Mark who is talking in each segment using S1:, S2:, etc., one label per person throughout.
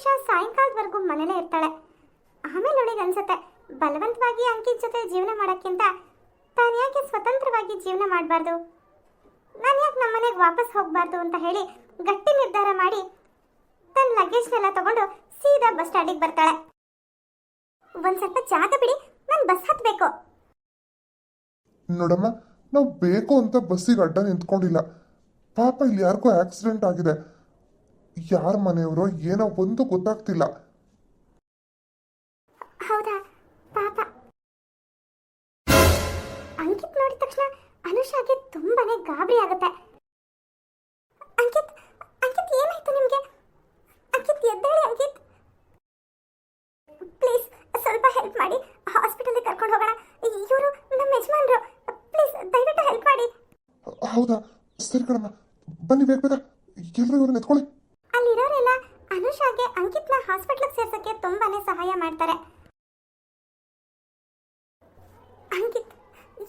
S1: ಅನುಷ ಸಾಯಂಕಾಲದವರೆಗೂ ಮನೇಲೇ ಇರ್ತಾಳೆ. ಆಮೇಲೆ ಅವಳಿಗೆ ಅನ್ಸುತ್ತೆ, ಬಲವಂತವಾಗಿ ಅಂಕಿತ್ ಜೊತೆ ಜೀವನ ಮಾಡೋಕ್ಕಿಂತ ತಾನು ಯಾಕೆ ಸ್ವತಂತ್ರವಾಗಿ ಜೀವನ ಮಾಡಬಾರ್ದು? ನಾನು ಯಾಕೆ ನಮ್ಮ ಮನೆಗೆ ವಾಪಸ್ ಹೋಗಬಾರ್ದು ಅಂತ ಹೇಳಿ ಗಟ್ಟಿ ನಿರ್ಧಾರ ಮಾಡಿ ತನ್ನ ಲಗೇಜ್ನೆಲ್ಲ ತಗೊಂಡು ಸೀದಾ ಬಸ್ ಸ್ಟ್ಯಾಂಡಿಗೆ ಬರ್ತಾಳೆ. ಒಂದ್ ಸ್ವಲ್ಪ ಜಾಗ ಬಿಡಿ, ನಾನು ಬಸ್ ಹತ್ತಬೇಕು
S2: ನೋಡಮ್ಮ, ನಾವು ಬೇಕು ಅಂತ ಬಸ್ಸಿಗೆ ಅಡ್ಡ ನಿಂತ್ಕೊಂಡಿಲ್ಲ. ಪಾಪ ಇಲ್ಲಿ ಯಾರಿಗೋ ಆಕ್ಸಿಡೆಂಟ್ ಆಗಿದೆ. ಯಾರ ಮನೆಯವರೋ ಏನೋ ಒಂದು ಗೊತ್ತಾಗ್ತಿಲ್ಲ.
S1: ಹೌದಾ? ಪಾಪ. ಅಂಕಿತ್ ನೋಡಿದ ತಕ್ಷಣ ಅನುಷಾಗೆ ತುಂಬಾನೇ ಗಾಬರಿ ಆಗುತ್ತೆ. ಅಂಕಿತ್ ಅಂಕಿತ್ ಏನಾಯ್ತು ನಿಮಗೆ? ಅಂಕಿತ್ ಎದ್ದೇಳಿ ಅಂಕಿತ್. ಪ್ಲೀಸ್ ಸ್ವಲ್ಪ ಹೆಲ್ಪ್ ಮಾಡಿ. ಹಾಸ್ಪಿಟಲ್ಗೆ ಕರ್ಕೊಂಡು ಹೋಗೋಣ. ಇವರು ನಮ್ಮ ಯಜಮಾನ್ರು. ಪ್ಲೀಸ್ ದಯವಿಟ್ಟು ಹೆಲ್ಪ್ ಮಾಡಿ.
S2: ಹೌದಾ? ಸರಿ ಕಣಮ್ಮ. ಬನ್ನಿ ಬೇಗ ಬೇಗ. ಎಲ್ಲರೂ ಇವ್ರನ್ನ ಎತ್ಕೊಳ್ಳಿ
S1: ಹಾಸ್ಪಿಟ್ಲಿಗೆ ಸೇರ್ಸೋಕ್ಕೆ ತುಂಬಾನೇ ಸಹಾಯ ಮಾಡ್ತಾರೆ. ಅಂಕಿತ್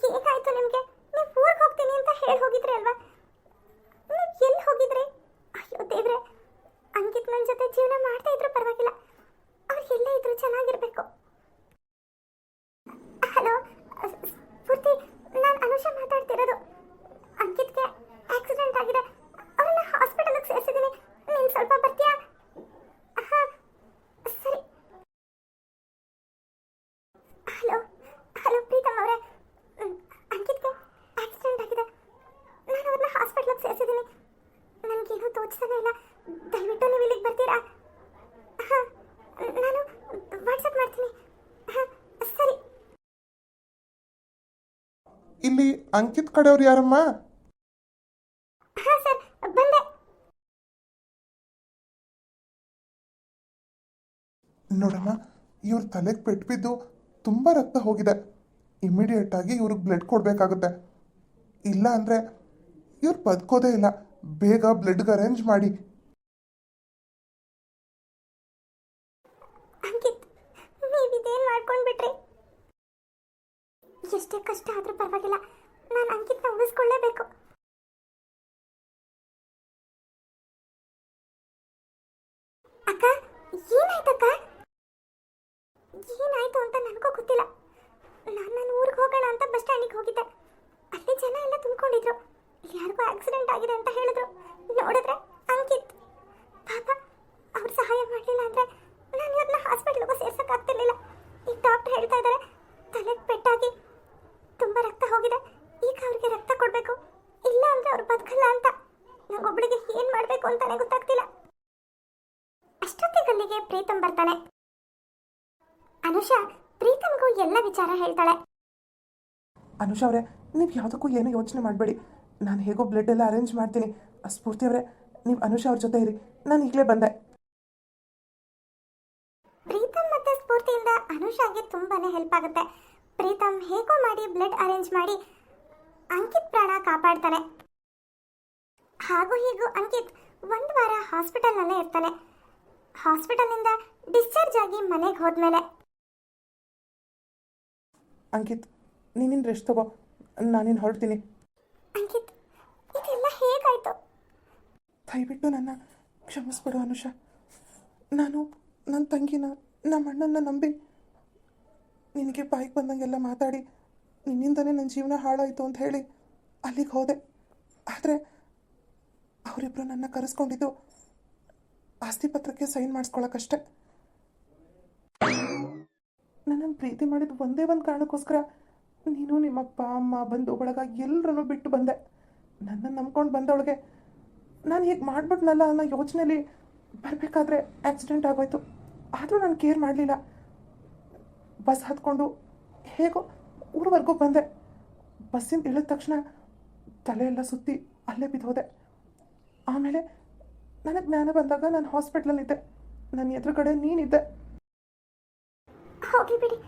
S1: ಏನಾಯ್ತು ನಿಮಗೆ? ನೀವು ಊರಿಗೆ ಹೋಗ್ತೀನಿ ಅಂತ ಹೇಳಿ ಹೋಗಿದ್ರಿ ಅಲ್ವಾ? ನೀವು ಎಲ್ಲಿ ಹೋಗಿದ್ರಿ? ಅಯ್ಯೋ ದೇವ್ರೆ, ಅಂಕಿತ್ ನನ್ನ ಜೊತೆ ಜೀವನ ಮಾಡ್ತಾ ಇದ್ರು ಪರವಾಗಿಲ್ಲ. ಅವ್ರು ಎಲ್ಲೇ ಇದ್ರು ಚೆನ್ನಾಗಿರ್ಬೇಕು. ಹಲೋ ಪೂರ್ತಿ ನಾನು ಅನುಷಾ ಮಾತಾಡ್ತಿರೋದು ಅಂಕಿತ್ಗೆ ಆಕ್ಸಿಡೆಂಟ್ ಆಗಿದೆ ಅವ್ರನ್ನ ಹಾಸ್ಪಿಟಲ್ಗೆ ಸೇರಿಸಿದ್ದೀನಿ ನೀನು ಸ್ವಲ್ಪ ಬರ್ತೀಯಾ ಹಾಂ ಸರಿ ಹಲೋ ಹಲೋ ಪ್ರೀತಮ್ ಅವರೇ ಅಂಕಿತ್ಗೆ ಆಕ್ಸಿಡೆಂಟ್ ಆಗಿದೆ ನಾನು ಅವ್ರನ್ನ ಹಾಸ್ಪಿಟ್ಲಿಗೆ ಸೇರಿಸಿದ್ದೀನಿ ನನಗೇನು ತೋಚ್ತಾನೆ ಇಲ್ಲ ದಯವಿಟ್ಟು ನೀವು ಇಲ್ಲಿಗೆ ಬರ್ತೀರಾ ಹಾಂ ನಾನು ವಾಟ್ಸಪ್ ಮಾಡ್ತೀನಿ ಹಾಂ ಸರಿ
S2: ಇಲ್ಲಿ ಅಂಕಿತ್ ಕಡೆಯವ್ರು ಯಾರಮ್ಮ? ನೋಡಮ್ಮ ಇವ್ರ ತಲೆಗೆ ಪೆಟ್ಟು ಬಿದ್ದು ತುಂಬ ರಕ್ತ ಹೋಗಿದೆ. ಇಮಿಡಿಯೇಟ್ ಆಗಿ ಇವ್ರಿಗೆ ಬ್ಲಡ್ ಕೊಡಬೇಕಾಗುತ್ತೆ. ಇಲ್ಲ ಅಂದರೆ ಇವ್ರು ಬದುಕೋದೇ ಇಲ್ಲ. ಬೇಗ ಬ್ಲಡ್ಗೆ ಅರೇಂಜ್ ಮಾಡಿ.
S1: ಎಷ್ಟೇ ಕಷ್ಟ ಆದ್ರೂ ಪರವಾಗಿಲ್ಲ. ನಾನು ಅಂಕಿತ್ನ ಉಳಿಸ್ಕೊಳ್ಳೇಬೇಕು ಅಕ್ಕ, ಏನಾಯ್ತಕ್ಕ? ಏನಾಯ್ತು ಅಂತ ನನಗೂ ಗೊತ್ತಿಲ್ಲ. ನಾನು ನನ್ನ ಊರಿಗೆ ಹೋಗೋಣ ಅಂತ ಬಸ್ ಸ್ಟ್ಯಾಂಡಿಗೆ ಹೋಗಿದ್ದೆ. ಅಲ್ಲಿ ಜನ ಎಲ್ಲ ತುಂಬಿಕೊಂಡಿದ್ರು. ಯಾರಿಗೂ ಆಕ್ಸಿಡೆಂಟ್ ಆಗಿದೆ ಅಂತ ಹೇಳಿದ್ರು. ನೋಡಿದ್ರೆ ಅಂಕಿತ್. ಪಾಪ, ಅವ್ರು ಸಹಾಯ ಮಾಡಲಿಲ್ಲ ಅಂದ್ರೆ ನಾನು ಇವ್ರನ್ನ ಹಾಸ್ಪಿಟ್ಲಿಗೂ ಸೇರ್ಸಕ್ಕಾಗ್ತಿರ್ಲಿಲ್ಲ ಈಗ ಡಾಕ್ಟರ್ ಹೇಳ್ತಾ ಇದ್ದಾರೆ ತಲೆಗೆ ಪೆಟ್ಟಾಗಿ ತುಂಬ ರಕ್ತ ಹೋಗಿದೆ ಈಗ ಅವ್ರಿಗೆ ರಕ್ತ ಕೊಡಬೇಕು ಇಲ್ಲ ಅಂದ್ರೆ ಅವ್ರು ಬದುಕಲ್ಲ ಅಂತ ನಂಗೊಬ್ಳಿಗೆ ಏನು ಮಾಡಬೇಕು ಅಂತಾನೆ ಗೊತ್ತಾಗ್ತಿಲ್ಲ ಅಷ್ಟೊತ್ತಿಗೆ ಅಲ್ಲಿಗೆ ಪ್ರೀತಮ್ ಬರ್ತಾನೆ ಅನುಷಾ ಪ್ರೀತಮ್ಗೂ ಎಲ್ಲ ವಿಚಾರ ಹೇಳ್ತಾಳೆ
S3: ಅನುಷಾ ಅವರೇ ನೀವು ಯಾವುದಕ್ಕೂ ಏನೂ ಯೋಚನೆ ಮಾಡಬೇಡಿ. ನಾನು ಹೇಗೋ ಬ್ಲಡ್ ಎಲ್ಲ ಅರೇಂಜ್ ಮಾಡ್ತೀನಿ. ಸ್ಫೂರ್ತಿ ಅವರೇ ನೀವು ಅನುಷಾ ಅವ್ರ ಜೊತೆ ಇರಿ. ನಾನು ಈಗಲೇ ಬಂದೆ.
S1: ಪ್ರೀತಮ್ ಮತ್ತೆ ಸ್ಫೂರ್ತಿಯಿಂದ ಅನುಷಾಗೆ ತುಂಬಾನೇ ಹೆಲ್ಪ್ ಆಗುತ್ತೆ. ಪ್ರೀತಮ್ ಹೇಗೋ ಮಾಡಿ ಬ್ಲಡ್ ಅರೇಂಜ್ ಮಾಡಿ ಅಂಕಿತ್ ಪ್ರಾಣ ಕಾಪಾಡ್ತಾನೆ. ಹಾಗೂ ಹೀಗೂ ಅಂಕಿತ್ ಒಂದು ವಾರ ಹಾಸ್ಪಿಟಲ್ನಲ್ಲೇ ಇರ್ತಾನೆ. ಹಾಸ್ಪಿಟಲ್ನಿಂದ ಡಿಸ್ಚಾರ್ಜ್ ಆಗಿ ಮನೆಗೆ ಹೋದ್ಮೇಲೆ.
S3: ಅಂಕಿತ್ ನೀನಿನ್ ರೆಸ್ಟ್ ತಗೋ. ನಾನಿನ್ ಹೊರಡ್ತೀನಿ.
S1: ಅಂಕಿತ್ ಇದೆಲ್ಲ ಹೇಗಾಯ್ತು?
S3: ದಯವಿಟ್ಟು ನನ್ನ ಕ್ಷಮಿಸ್ಬಿಡು ಅನುಷಾ. ನಾನು ನನ್ನ ತಂಗಿನ ನಮ್ಮ ಅಣ್ಣನ ನಂಬಿ ನಿನಗೆ ಬಾಯಿಗೆ ಬಂದಂಗೆಲ್ಲ ಮಾತಾಡಿ ನಿನ್ನಿಂದನೇ ನನ್ನ ಜೀವನ ಹಾಳಾಯಿತು ಅಂತ ಹೇಳಿ ಅಲ್ಲಿಗೆ ಹೋದೆ. ಆದರೆ ಅವರಿಬ್ಬರು ನನ್ನ ಕರೆಸ್ಕೊಂಡಿದ್ದು ಆಸ್ತಿ ಪತ್ರಕ್ಕೆ ಸೈನ್ ಮಾಡಿಸ್ಕೊಳಕ್ಕಷ್ಟೆ. ನನ್ನನ್ನು ಪ್ರೀತಿ ಮಾಡಿದ ಒಂದೇ ಒಂದು ಕಾರಣಕ್ಕೋಸ್ಕರ ನೀನು ನಿಮ್ಮಪ್ಪ, ಅಮ್ಮ, ಬಂಧು ಬಳಗ ಎಲ್ಲರನ್ನೂ ಬಿಟ್ಟು ಬಂದೆ. ನನ್ನನ್ನು ನಂಬ್ಕೊಂಡು ಬಂದವಳಿಗೆ ನಾನು ಹೀಗೆ ಮಾಡ್ಬಿಟ್ನಲ್ಲ ಅನ್ನೋ ಯೋಚನೆಯಲ್ಲಿ ಬರಬೇಕಾದ್ರೆ ಆಕ್ಸಿಡೆಂಟ್ ಆಗೋಯ್ತು. ಆದರೂ ನಾನು ಕೇರ್ ಮಾಡಲಿಲ್ಲ. ಬಸ್ ಹತ್ಕೊಂಡು ಹೇಗೋ ಊರವರೆಗೂ ಬಂದೆ. ಬಸ್ಸಿಂದ ಇಳಿದ ತಕ್ಷಣ ತಲೆಯೆಲ್ಲ ಸುತ್ತಿ ಅಲ್ಲೇ ಬಿದ್ದು ಹೋದೆ ಆಮೇಲೆ ನನಗೆ ಜ್ಞಾನ ಬಂದಾಗ ನಾನು ಹಾಸ್ಪಿಟ್ಲಲ್ಲಿದ್ದೆ. ನನ್ನ ಎದುರುಗಡೆ ನೀನಿದ್ದೆ.
S1: ಹೋಗಿ ಬಿಡಿ.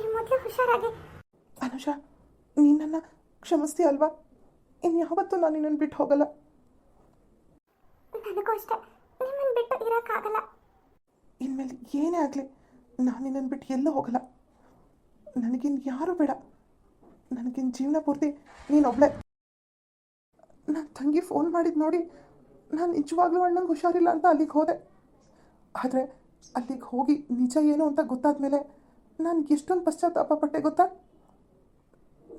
S1: ನೀವು ಮೊದಲು ಹುಷಾರಾಗಿ
S3: ಅನುಷಾ ನಿನ್ನನ್ನು ನನ್ನ ಕ್ಷಮಿಸ್ತೀಯ ಅಲ್ವಾ? ಇನ್ಯಾವತ್ತೂ ನಾನು ನಿನ್ನನ್ನು ಬಿಟ್ಟು ಹೋಗಲ್ಲ.
S1: ನನಗೂ ಅಷ್ಟೇ. ನಿಮ್ಮನ್ನು ಬಿಟ್ಟು ಇರೋಕ್ಕಾಗಲ್ಲ.
S3: ಇನ್ಮೇಲೆ ಏನೇ ಆಗಲಿ ನಾನು ನಿನ್ನನ್ನು ಬಿಟ್ಟು ಎಲ್ಲೂ ಹೋಗಲ್ಲ. ನನಗಿನ್ ಯಾರೂ ಬೇಡ. ನನಗಿನ್ ಜೀವನ ಪೂರ್ತಿ ನೀನೊಬ್ಳೆ ನನ್ನ ತಂಗಿ ಫೋನ್ ಮಾಡಿದ್ದು ನೋಡಿ ನಾನು ನಿಜವಾಗ್ಲೂ ಅಣ್ಣಂಗೆ ಹುಷಾರಿಲ್ಲ ಅಂತ ಅಲ್ಲಿಗೆ ಹೋದೆ. ಆದರೆ ಅಲ್ಲಿಗೆ ಹೋಗಿ ನಿಜ ಏನು ಅಂತ ಗೊತ್ತಾದ ಮೇಲೆ ನಾನು ಎಷ್ಟೊಂದು ಪಶ್ಚಾತ್ತಾಪ ಪಟ್ಟೆ ಗೊತ್ತಾ?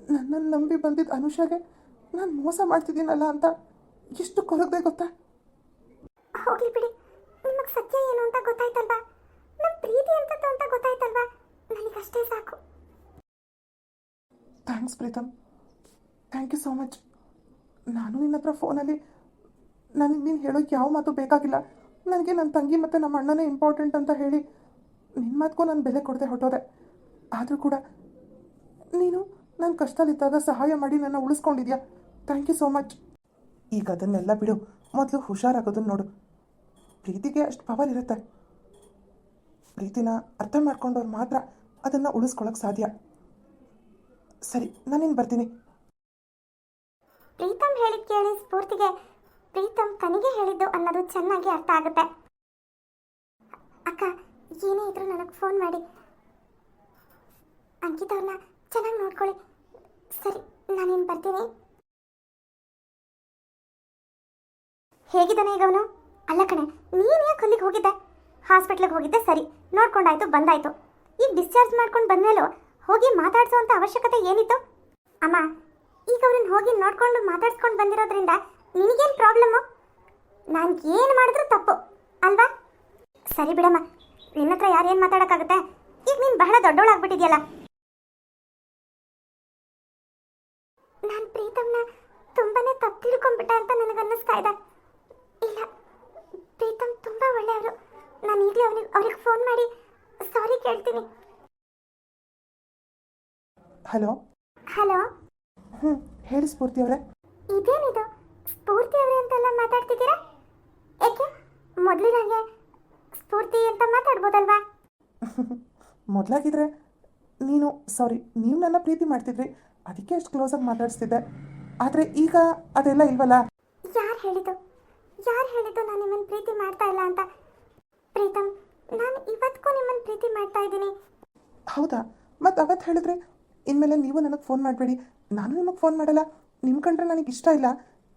S3: ನನ್ನನ್ನು ನಂಬಿ ಬಂದಿದ್ದ ಅನುಷಾಗೆ ನಾನು ಮೋಸ ಮಾಡ್ತಿದ್ದೀನಲ್ಲ ಅಂತ ಎಷ್ಟು ಕೊರಗದೆ ಗೊತ್ತಾ?
S1: ಹೋಗ್ಲಿ ಬಿಡಿ. ನಿಮಗೆ ಸತ್ಯ ಏನು ಅಂತ ಗೊತ್ತಾಯ್ತಲ್ವಾ? ನಮ್ಮ ಪ್ರೀತಿ ಅಂತ ಗೊತ್ತಾಯ್ತಲ್ವಾ? ನನಗಷ್ಟೇ ಸಾಕು.
S3: Thanks Preetam. Thank you so much ನಾನು ನಿನ್ನ ಹತ್ರ ಫೋನಲ್ಲಿ ನನಗೆ ನೀನು ಹೇಳೋಕ್ಕೆ ಯಾವ ಮಾತು ಬೇಕಾಗಿಲ್ಲ. ನನಗೆ ನನ್ನ ತಂಗಿ ಮತ್ತು ನಮ್ಮ ಅಣ್ಣನೇ ಇಂಪಾರ್ಟೆಂಟ್ ಅಂತ ಹೇಳಿ ನಿನ್ನ ಮಾತುಗೂ ನಾನು ಬೆಲೆ ಕೊಡದೆ ಹೊಟ್ಟೋದೆ ಆದರೂ ಕೂಡ ನೀನು ನನ್ನ ಕಷ್ಟದಲ್ಲಿದ್ದಾಗ ಸಹಾಯ ಮಾಡಿ ನನ್ನ ಉಳಿಸ್ಕೊಂಡಿದ್ಯಾ? ಥ್ಯಾಂಕ್ ಯು ಸೋ ಮಚ್ ಈಗ ಅದನ್ನೆಲ್ಲ ಬಿಡು. ಮೊದಲು ಹುಷಾರಾಗೋದನ್ನು ನೋಡು. ಪ್ರೀತಿಗೆ ಅಷ್ಟು ಪವರ್ ಇರುತ್ತೆ. ಪ್ರೀತಿನ ಅರ್ಥ ಮಾಡ್ಕೊಂಡವ್ರು ಮಾತ್ರ ಅದನ್ನು ಉಳಿಸ್ಕೊಳಕ್ಕೆ ಸಾಧ್ಯ. ಸರಿ, ನಾನೇನು ಬರ್ತೀನಿ.
S1: ಪ್ರೀತಮ್ ಹೇಳಿದ್ ಕೇಳಿ ಸ್ಫೂರ್ತಿಗೆ ಪ್ರೀತಮ್ ತನಿಗೆ ಹೇಳಿದ್ದು ಅನ್ನೋದು ಚೆನ್ನಾಗಿ ಅರ್ಥ ಆಗುತ್ತೆ. ಅಕ್ಕ, ಏನೇ ಇದ್ರು ನನಗೆ ಫೋನ್ ಮಾಡಿ. ಅಂಕಿತ್ ಅವ್ರನ್ನ ಚೆನ್ನಾಗಿ ನೋಡ್ಕೊಳ್ಳಿ. ಸರಿ, ನಾನೇನು ಬರ್ತೀನಿ. ಹೇಗಿದ್ದಾನೆ ಈಗ ಅವನು? ಅಲ್ಲ ಕಣೆ, ನೀನು ಯಾಕೆ ಅಲ್ಲಿಗೆ ಹೋಗಿದ್ದೆ? ಹಾಸ್ಪಿಟ್ಲಿಗೆ ಹೋಗಿದ್ದೆ, ಸರಿ. ನೋಡ್ಕೊಂಡಾಯ್ತು, ಬಂದಾಯ್ತು. ಈಗ ಡಿಸ್ಚಾರ್ಜ್ ಮಾಡ್ಕೊಂಡು ಬಂದಮೇಲೂ ಹೋಗಿ ಮಾತಾಡ್ಸೋವಂಥ ಅವಶ್ಯಕತೆ ಏನಿತ್ತು? ಅಮ್ಮ, ಈಗ ಅವ್ರನ್ನ ಹೋಗಿ ನೋಡ್ಕೊಂಡು ಮಾತಾಡ್ಸ್ಕೊಂಡು ಬಂದಿರೋದ್ರಿಂದ ನಿನಗೇನು ಪ್ರಾಬ್ಲಮ್ಮು? ನಾನು ಏನು ಮಾಡಿದ್ರೂ ತಪ್ಪು, ಅಲ್ವಾ? ಸರಿ ಬಿಡಮ್ಮ ನಿನ್ನ ಹತ್ರ ಯಾರೇನು ಮಾತಾಡೋಕ್ಕಾಗುತ್ತೆ? ಈಗ ನೀನು ಬಹಳ ದೊಡ್ಡವಳಾಗ್ಬಿಟ್ಟಿದ್ಯಲ್ಲ. ನಾನು ಪ್ರೀತಮ್ನ ತುಂಬಾನೇ ತಪ್ಪು ತಿಳ್ಕೊಂಡ್ಬಿಟ್ಟೆ ಅಂತ ನನಗನ್ನಿಸ್ತಾ ಇದೆ. ಇಲ್ಲ ಪ್ರೀತಮ್ ತುಂಬ ಒಳ್ಳೆಯವರು. ನಾನು ಈಗಲೇ ಅವ್ರಿಗೆ ಅವ್ರಿಗೆ ಫೋನ್ ಮಾಡಿ ಸಾರಿ ಕೇಳ್ತೀನಿ.
S3: ಹಲೋ?
S1: ಹಲೋ?
S3: ಹ್ಞೂ ಹೇಳಿ ಸ್ಫೂರ್ತಿ ಅವರೇ.
S1: ಇದೇನಿದು? ಸ್ಫೂರ್ತಿ ಅವರೇ ಅಂತೆಲ್ಲ ಮಾತಾಡ್ತಿದ್ದೀರಾ? ಏಕೆ? ಮೊದಲಿನಾಗೆ ಸ್ಫೂರ್ತಿ ಅಂತ ಮಾತಾಡ್ಬೋದಲ್ವಾ?
S3: ಮೊದಲಾಗಿದ್ರೆ ನೀನು ಸಾರಿ ನೀವು ನನ್ನ ಪ್ರೀತಿ ಮಾಡ್ತಿದ್ರಿ. ಅದಕ್ಕೆ ಅಷ್ಟು ಕ್ಲೋಸಾಗಿ ಮಾತಾಡಿಸ್ತಿದ್ದೆ. ಆದರೆ ಈಗ ಅದೆಲ್ಲ ಇಲ್ವಲ್ಲ?
S1: ಯಾರು ಹೇಳಿದ್ದು? ಯಾರು ಹೇಳಿದ್ದು ನಾನು ನಿಮ್ಮನ್ನು ಪ್ರೀತಿ ಮಾಡ್ತಾ ಇಲ್ಲ ಅಂತ? ಪ್ರೀತಮ್ ನಾನು ಇವತ್ತಿಗೂ ನಿಮ್ಮನ್ನು ಪ್ರೀತಿ ಮಾಡ್ತಾ ಇದ್ದೀನಿ.
S3: ಹೌದಾ? ಮತ್ತು ಅವತ್ತು ಹೇಳಿದ್ರೆ ಇನ್ಮೇಲೆ ನೀವು ನನಗೆ ಫೋನ್ ಮಾಡಬೇಡಿ. ನಾನು ನಿಮಗೆ ಫೋನ್ ಮಾಡಲ್ಲ. ನಿಮ್ಮ ಕಂಡ್ರೆ ನನಗೆ ಇಷ್ಟ ಇಲ್ಲ.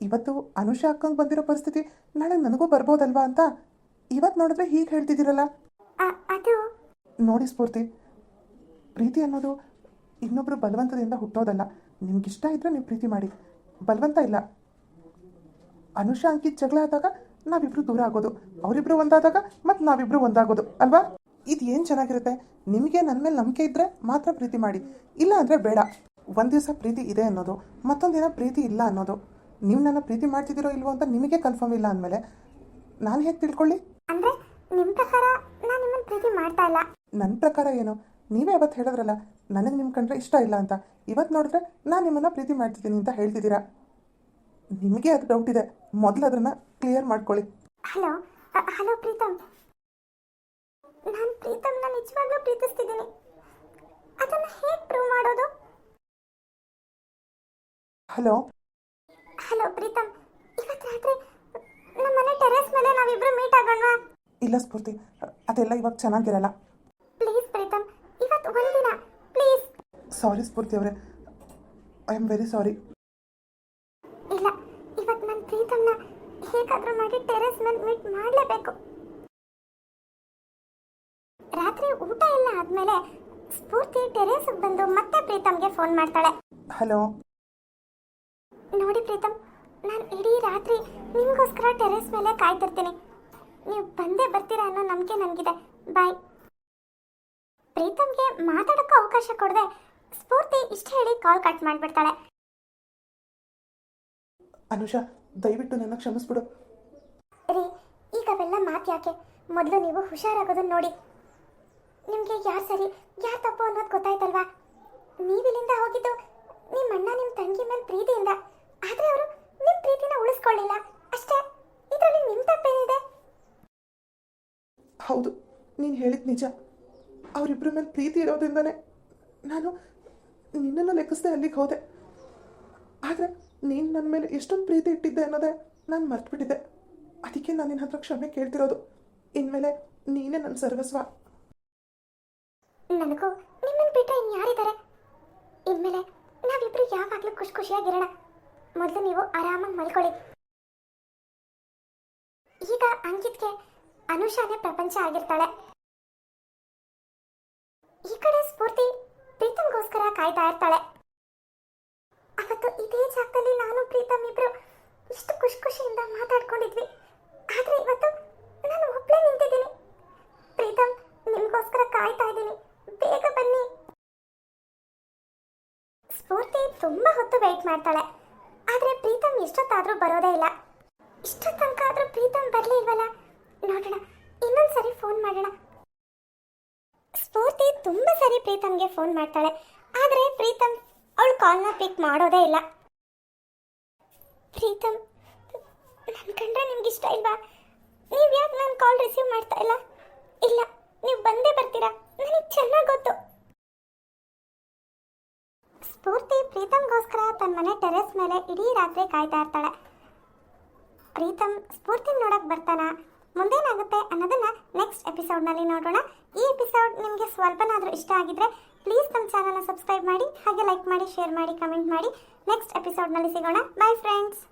S3: ಇವತ್ತು ಅನುಷಾ ಅಕ್ಕಂಗೆ ಬಂದಿರೋ ಪರಿಸ್ಥಿತಿ ನಾಳೆ ನನಗೂ ಬರ್ಬೋದಲ್ವಾ ಅಂತ? ಇವತ್ತು ನೋಡಿದ್ರೆ ಹೀಗೆ ಹೇಳ್ತಿದ್ದೀರಲ್ಲ?
S1: ಅದು?
S3: ನೋಡಿ ಸ್ಫೂರ್ತಿ. ಪ್ರೀತಿ ಅನ್ನೋದು ಇನ್ನೊಬ್ಬರು ಬಲವಂತದಿಂದ ಹುಟ್ಟೋದಲ್ಲ. ನಿಮ್ಗಿಷ್ಟ ಇದ್ದರೆ ನೀವು ಪ್ರೀತಿ ಮಾಡಿ. ಬಲವಂತ ಇಲ್ಲ. ಅನುಷ ಅಂಕಿತ್ ಜಗಳ ಆದಾಗ ನಾವಿಬ್ರು ದೂರ ಆಗೋದು. ಅವರಿಬ್ರು ಒಂದಾದಾಗ ಮತ್ತು ನಾವಿಬ್ರು ಒಂದಾಗೋದು. ಅಲ್ವಾ? ಇದು ಏನು ಚೆನ್ನಾಗಿರುತ್ತೆ? ನಿಮಗೆ ನನ್ನ ಮೇಲೆ ನಂಬಿಕೆ ಇದ್ದರೆ ಮಾತ್ರ ಪ್ರೀತಿ ಮಾಡಿ. ಇಲ್ಲ ಅಂದರೆ ಬೇಡ. ಒಂದು ದಿವಸ ಪ್ರೀತಿ ಇದೆ ಅನ್ನೋದು ಮತ್ತೊಂದು ದಿನ ಪ್ರೀತಿ ಇಲ್ಲ ಅನ್ನೋದು. ನೀವು ನನ್ನ ಪ್ರೀತಿ ಮಾಡ್ತಿದ್ದೀರೋ ಇಲ್ವೋ ಅಂತ ನಿಮಗೆ ಕನ್ಫರ್ಮ್ ಇಲ್ಲ ಅಂದಮೇಲೆ. ನಾನು ಹೇಗೆ ತಿಳ್ಕೊಳ್ಳಿ?
S1: ಅಂದರೆ ನಿಮ್ಮ ಪ್ರಕಾರ ನಾನು ನಿಮ್ಮನ್ನು ಪ್ರೀತಿ ಮಾಡ್ತಾ ಇಲ್ಲ.
S3: ನನ್ನ ಪ್ರಕಾರ ಏನು? ನೀವೇ ಅವತ್ತು ಹೇಳಿದ್ರಲ್ಲ ನನಗೆ ನಿಮ್ಮ ಕಂಡ್ರೆ ಇಷ್ಟ ಇಲ್ಲ ಅಂತ. ಇವತ್ತು ನೋಡಿದ್ರೆ ನಾನು ನಿಮ್ಮನ್ನು ಪ್ರೀತಿ ಮಾಡ್ತಿದ್ದೀನಿ ಅಂತ ಹೇಳ್ತಿದ್ದೀರಾ? ನಿಮಗೆ ಅದು ಡೌಟ್ ಇದೆ. ಮೊದಲು ಅದನ್ನು ಕ್ಲಿಯರ್ ಮಾಡ್ಕೊಳ್ಳಿ.
S1: Hello hello Preetam. ನಾನು ಪ್ರೀತಮ್ನ ನಿಜವಾಗ್ಲೂ ಪ್ರೀತಿಸ್ತಿದ್ದೀನಿ. ಅದನ್ನು ಹೇಗೆ ಪ್ರೂವ್ ಮಾಡೋದು?
S3: ಹಲೋ?
S1: ಹಲೋ ಪ್ರೀತಮ್ ಇವತ್ತು ರಾತ್ರಿ ನಮ್ಮ ಮನೆ ಟೆರೆಸ್ ಮೇಲೆ ನಾವಿಬ್ರು ಮೀಟ್ ಆಗೋಣ
S3: ಇಲ್ಲ ಸ್ಫೂರ್ತಿ ಅದೆಲ್ಲ ಇವಾಗ ಚೆನ್ನಾಗಿರಲ್ಲ.
S1: ಪ್ಲೀಸ್ ಪ್ರೀತಮ್ ಒಂದಿನ ಪ್ಲೀಸ್
S3: ಸಾರಿ ಸ್ಫೂರ್ತಿ ಅವರೇ. ಐ ಆಮ್ ವೆರಿ ಸಾರಿ
S1: ಇಲ್ಲ ಇವತ್ತು ನನ್ನ ಪ್ರೀತಮ್ನ ಹೇಗಾದರೂ ಮಾಡಿ ಟೆರೇಸ್ ಮೇಲೆ ಮೀಟ್ ಮಾಡಲೇಬೇಕು. ರಾತ್ರಿ ಊಟ ಎಲ್ಲ ಆದ್ಮೇಲೆ ಸ್ಫೂರ್ತಿ ಟೆರೇಸ್ಗೆ ಬಂದು ಮತ್ತೆ ಪ್ರೀತಮ್ಗೆ ಫೋನ್ ಮಾಡ್ತಾಳೆ.
S3: ಹಲೋ
S1: ನೋಡಿ ಪ್ರೀತಮ್ ನಾನು ಇಡೀ ರಾತ್ರಿ ನಿಮಗೋಸ್ಕರ ಟೆರೇಸ್ ಮೇಲೆ ಕಾಯ್ತಿರ್ತೀನಿ. ನೀವು ಬಂದೇ ಬರ್ತೀರಾ ಅನ್ನೋ ನಂಬಿಕೆ ನನಗಿದೆ. ಬಾಯ್ ಪ್ರೀತಮ್ಗೆ ಮಾತಾಡೋಕ್ಕೂ ಅವಕಾಶ ಕೊಡದೆ ಸ್ಫೂರ್ತಿ ಇಷ್ಟ ಹೇಳಿ ಕಾಲ್ ಕಟ್ ಮಾಡಿಬಿಡ್ತಾಳೆ.
S3: ಅನುಷಾ ದಯವಿಟ್ಟು ನನ್ನ ಕ್ಷಮಿಸ್ಬಿಡು.
S1: ರೀ ಈಗ ಅವೆಲ್ಲ ಮಾತು ಯಾಕೆ? ಮೊದಲು ನೀವು ಹುಷಾರಾಗೋದನ್ನ ನೋಡಿ. ನಿಮಗೆ ಯಾರು ಸರಿ ಯಾರು ತಪ್ಪು ಅನ್ನೋದು ಗೊತ್ತಾಯ್ತಲ್ವಾ? ನೀವಿಲ್ಲಿಂದ ಹೋಗಿದ್ದು ನಿಮ್ಮ ಅಣ್ಣ ನಿಮ್ಮ ತಂಗಿ ಮೇಲೆ ಪ್ರೀತಿಯಿಂದ. ಆದರೆ ಅವರು ನಿಮ್ಮ ಪ್ರೀತಿನ ಉಳಿಸ್ಕೊಳ್ಳಿಲ್ಲ. ಅಷ್ಟೇ ಇದರಲ್ಲಿ ನಿಮ್ಮ ತಪ್ಪೇನಿದೆ?
S3: ಹೌದು ನೀನು ಹೇಳಿದ ನಿಜ. ಅವರಿಬ್ಬರ ಮೇಲೆ ಪ್ರೀತಿ ಇರೋದ್ರಿಂದನೇ ನಾನು ನಿನ್ನನ್ನು ಲೆಕ್ಕಿಸ್ದೆ ಅಲ್ಲಿಗೆ ಹೋದೆ. ಆದರೆ ನೀನು ನನ್ನ ಮೇಲೆ ಎಷ್ಟೊಂದು ಪ್ರೀತಿ ಇಟ್ಟಿದ್ದೆ ಅನ್ನೋದೇ ನಾನು ಮರ್ತುಬಿಟ್ಟಿದ್ದೆ. ಅದಕ್ಕೆ ನಾನು ನಿನ್ನ ಹತ್ರ ಕ್ಷಮೆ ಕೇಳ್ತಿರೋದು. ಇನ್ಮೇಲೆ ನೀನೇ ನನ್ನ ಸರ್ವಸ್ವ.
S1: ನನಗೂ ನಿಮ್ಮನ್ನು ಬಿಟ್ಟರೆ ಇನ್ಯಾರಿದ್ದಾರೆ ಇನ್ಮೇಲೆ ನಾವಿಬ್ರು ಯಾವಾಗಲೂ ಖುಷಿ ಖುಷಿಯಾಗಿರೋಣ. ಮೊದಲು ನೀವು ಆರಾಮಾಗಿ ಮಲ್ಕೊಳ್ಳಿ. ಈಗ ಅಂಕಿತ್ಗೆ ಅನುಷಾನೇ ಪ್ರಪಂಚ ಆಗಿರ್ತಾಳೆ. ಸ್ಫೂರ್ತಿ ಪ್ರೀತಮ್ಗೋಸ್ಕರ ಕಾಯ್ತಾ ಇರ್ತಾಳೆ. ಅವತ್ತು ಇದೇ ಜಾಗದಲ್ಲಿ ನಾನು ಪ್ರೀತಮ್ ಇಬ್ರು ಇಷ್ಟು ಖುಷಿ ಖುಷಿಯಿಂದ ಮಾತಾಡ್ಕೊಂಡಿದ್ವಿ. ಆದ್ರೆ ಇವತ್ತು ನಾನು ಒಬ್ಳೆ ನಿಂತಿದ್ದೀನಿ. ಪ್ರೀತಮ್ ನಿಮ್ಗೋಸ್ಕರ ಕಾಯ್ತಾ ಇದ್ದೀನಿ. ಬೇಗ ಬನ್ನಿ. ಸ್ಫೂರ್ತಿ ತುಂಬಾ ಹೊತ್ತು ವೆಯ್ಟ್ ಮಾಡ್ತಾಳೆ. ಆದ್ರೆ ಪ್ರೀತಮ್ ಎಷ್ಟೊತ್ತಾದ್ರೂ ಬರೋದೇ ಇಲ್ಲ. ಇಷ್ಟೊತ್ತನಕ ತನಕ ಆದ್ರೂ ಪ್ರೀತಮ್ ಬರ್ಲೇ ಇಲ್ವಲ್ಲ? ನೋಡೋಣ, ಇನ್ನೊಂದ್ಸರಿ ಫೋನ್ ಮಾಡೋಣ. ಸರಿ ಪ್ರೀತಮ್ಗೆ ಫೋನ್ ಮಾಡ್ತಾಳೆ. ಆದ್ರೆ ಪ್ರೀತಮ್ ಅವಳು ಕಾಲ್ನ ಪಿಕ್ ಮಾಡೋದೇ ಇಲ್ಲ. ಪ್ರೀತಮ್, ನನ್ ಕಂಡ್ರೆ ನಿಮ್ಗೆ ಇಷ್ಟ ಇಲ್ವಾ? ನೀವ್ ಯಾಕೆ ನನ್ನ ಕಾಲ್ ರಿಸೀವ್ ಮಾಡ್ತಾ ಇಲ್ಲ? ಇಲ್ಲ, ನೀವು ಬಂದೇ ಬರ್ತೀರಾ? ನನಗೆ ಚೆನ್ನಾಗಿ ಗೊತ್ತು. ಸ್ಫೂರ್ತಿ ಪ್ರೀತಮ್ಗೋಸ್ಕರ ತನ್ನ ಮನೆ ಟೆರೆಸ್ ಮೇಲೆ ಇಡೀ ರಾತ್ರಿ ಕಾಯ್ತಾ ಇರ್ತಾಳೆ. ಪ್ರೀತಮ್ ಸ್ಫೂರ್ತಿ ನೋಡಕ್ ಬರ್ತಾನ? ಮುಂದೇನಾಗುತ್ತೆ ಅನ್ನೋದನ್ನ ನೆಕ್ಸ್ಟ್ ಎಪಿಸೋಡ್ನಲ್ಲಿ ನೋಡೋಣ. ಈ ಎಪಿಸೋಡ್ ನಿಮಗೆ ಸ್ವಲ್ಪನಾದರೂ ಇಷ್ಟ ಆಗಿದ್ರೆ ಪ್ಲೀಸ್ ನಮ್ಮ ಚಾನಲ್ನ ಸಬ್ಸ್ಕ್ರೈಬ್ ಮಾಡಿ, ಹಾಗೆ ಲೈಕ್ ಮಾಡಿ ಶೇರ್ ಮಾಡಿ ಕಮೆಂಟ್ ಮಾಡಿ. ನೆಕ್ಸ್ಟ್ ಎಪಿಸೋಡ್ನಲ್ಲಿ ಸಿಗೋಣ. By friends